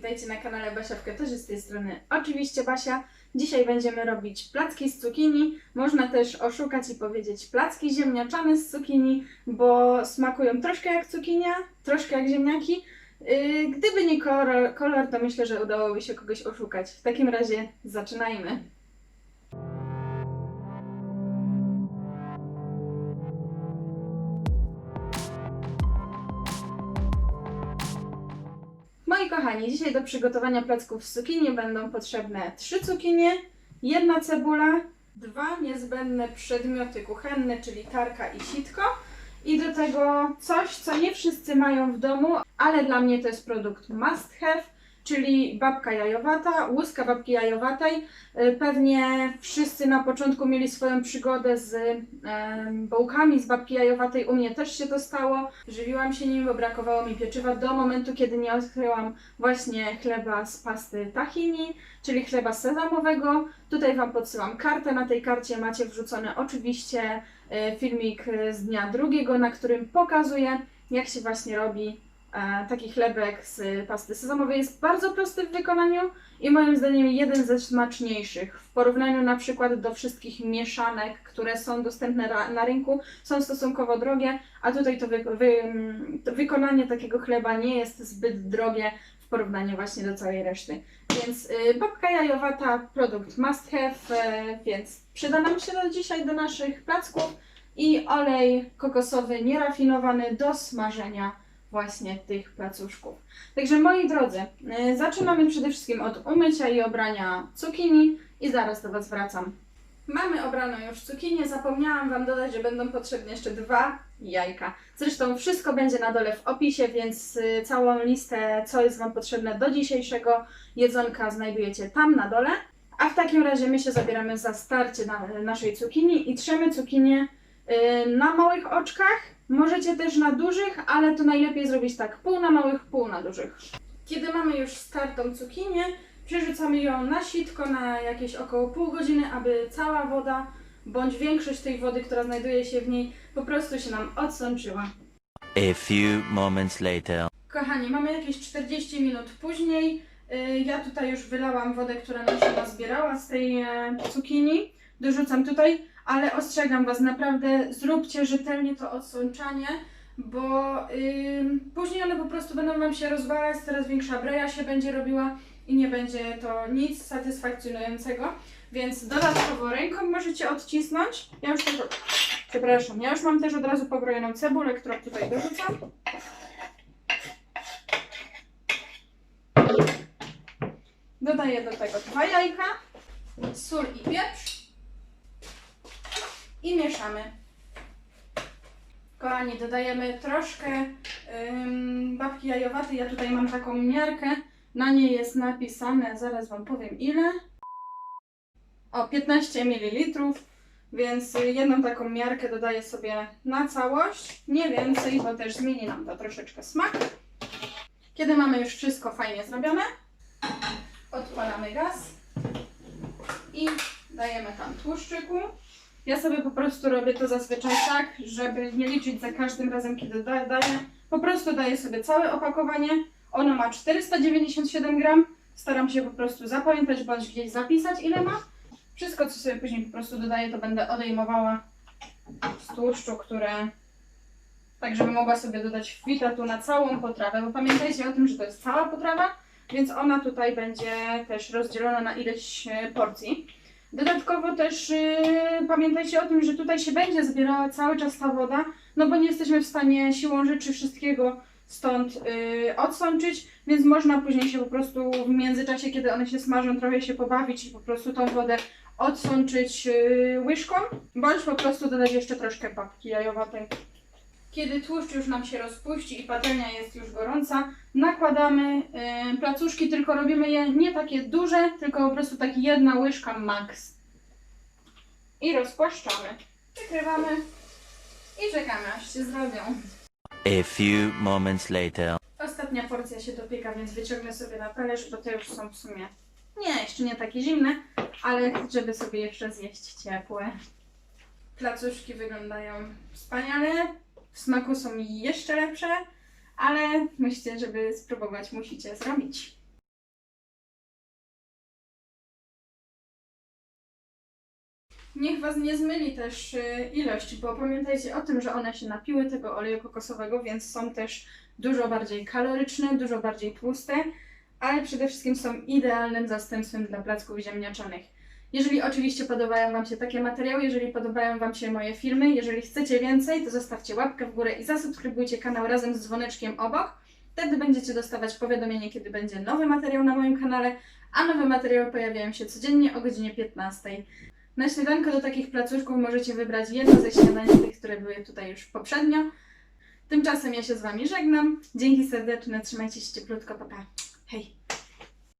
Witajcie na kanale Basia w Ketozie, z tej strony oczywiście Basia. Dzisiaj będziemy robić placki z cukinii. Można też oszukać i powiedzieć placki ziemniaczane z cukinii, bo smakują troszkę jak cukinia, troszkę jak ziemniaki. Yy, Gdyby nie kolor, kolor, to myślę, że udałoby się kogoś oszukać. W takim razie zaczynajmy. Moi kochani, dzisiaj do przygotowania placków z cukinii będą potrzebne 3 cukinie, jedna cebula, dwa niezbędne przedmioty kuchenne, czyli tarka i sitko. I do tego coś, co nie wszyscy mają w domu, ale dla mnie to jest produkt must have, czyli babka jajowata, łuska babki jajowatej. Y, Pewnie wszyscy na początku mieli swoją przygodę z em, bułkami z babki jajowatej. U mnie też się to stało. Żywiłam się nim, bo brakowało mi pieczywa do momentu, kiedy nie odkryłam właśnie chleba z pasty tahini, czyli chleba sezamowego. Tutaj Wam podsyłam kartę. Na tej karcie macie wrzucony oczywiście e, filmik e, z dnia drugiego, na którym pokazuję, jak się właśnie robi e, taki chlebek z pasty sezamowej. Jest bardzo prosty w wykonaniu i moim zdaniem jeden ze smaczniejszych. W porównaniu na przykład do wszystkich mieszanek, które są dostępne na rynku, są stosunkowo drogie, a tutaj to, wy- wy- to wykonanie takiego chleba nie jest zbyt drogie w porównaniu właśnie do całej reszty. Więc y, babka jajowata, produkt must have, e, więc przyda nam się do dzisiaj do naszych placków i olej kokosowy nierafinowany do smażenia właśnie tych placuszków. Także moi drodzy, y, zaczynamy przede wszystkim od umycia i obrania cukinii i zaraz do Was wracam. Mamy obraną już cukinię, zapomniałam Wam dodać, że będą potrzebne jeszcze dwa jajka. Zresztą wszystko będzie na dole w opisie, więc y, całą listę, co jest Wam potrzebne do dzisiejszego jedzonka znajdujecie tam na dole. A w takim razie my się zabieramy za starcie na, naszej cukinii i trzemy cukinię na małych oczkach. Możecie też na dużych, ale to najlepiej zrobić tak pół na małych, pół na dużych. Kiedy mamy już startą cukinię, przerzucamy ją na sitko na jakieś około pół godziny, aby cała woda bądź większość tej wody, która znajduje się w niej, po prostu się nam odsączyła. A few moments later. Kochani, mamy jakieś 40 minut później. Y, Ja tutaj już wylałam wodę, która nam się nazbierała z tej e, cukinii. Dorzucam tutaj, ale ostrzegam Was, naprawdę zróbcie rzetelnie to odsączanie, bo y, później one po prostu będą Wam się rozwalać, coraz większa breja się będzie robiła i nie będzie to nic satysfakcjonującego. Więc dodatkowo ręką możecie odcisnąć. Ja już też, przepraszam, ja już mam też od razu pokrojoną cebulę, którą tutaj dorzucam. Dodaję do tego dwa jajka, sól i pieprz i mieszamy. Kochani, dodajemy troszkę ym, babki jajowatej. Ja tutaj mam taką miarkę. Na niej jest napisane, zaraz Wam powiem ile. O, 15 ml, więc jedną taką miarkę dodaję sobie na całość. Nie więcej, bo też zmieni nam to troszeczkę smak. Kiedy mamy już wszystko fajnie zrobione, odpalamy gaz i dajemy tam tłuszczyku. Ja sobie po prostu robię to zazwyczaj tak, żeby nie liczyć za każdym razem, kiedy da- daję. Po prostu daję sobie całe opakowanie. Ono ma 497 gram. Staram się po prostu zapamiętać bądź gdzieś zapisać ile ma. Wszystko, co sobie później po prostu dodaję, to będę odejmowała z tłuszczu, które tak, żeby mogła sobie dodać fita tu na całą potrawę, bo pamiętajcie o tym, że to jest cała potrawa, więc ona tutaj będzie też rozdzielona na ileś e, porcji. Dodatkowo też yy, pamiętajcie o tym, że tutaj się będzie zbierała cały czas ta woda, no bo nie jesteśmy w stanie siłą rzeczy wszystkiego stąd yy, odsączyć, więc można później się po prostu w międzyczasie, kiedy one się smażą, trochę się pobawić i po prostu tą wodę odsączyć yy, łyżką, bądź po prostu dodać jeszcze troszkę papki jajowatej. Kiedy tłuszcz już nam się rozpuści i patelnia jest już gorąca, nakładamy yy, placuszki, tylko robimy je nie takie duże, tylko po prostu tak jedna łyżka max. I rozpłaszczamy. Przykrywamy i czekamy aż się zrobią. A few moments later. Ostatnia porcja się dopieka, więc wyciągnę sobie na talerz, bo te już są w sumie nie, jeszcze nie takie zimne, ale żeby sobie jeszcze zjeść ciepłe. Placuszki wyglądają wspaniale, w smaku są jeszcze lepsze, ale myślę, żeby spróbować musicie zrobić. Niech Was nie zmyli też y, ilość, bo pamiętajcie o tym, że one się napiły tego oleju kokosowego, więc są też dużo bardziej kaloryczne, dużo bardziej tłuste, ale przede wszystkim są idealnym zastępstwem dla placków ziemniaczanych. Jeżeli oczywiście podobają Wam się takie materiały, jeżeli podobają Wam się moje filmy, jeżeli chcecie więcej, to zostawcie łapkę w górę i zasubskrybujcie kanał razem z dzwoneczkiem obok. Wtedy będziecie dostawać powiadomienie, kiedy będzie nowy materiał na moim kanale, a nowe materiały pojawiają się codziennie o godzinie 15. Na śniadanko do takich placuszków możecie wybrać jedno ze śniadań tych, które były tutaj już poprzednio. Tymczasem ja się z Wami żegnam. Dzięki serdeczne, trzymajcie się cieplutko, papa. Hej!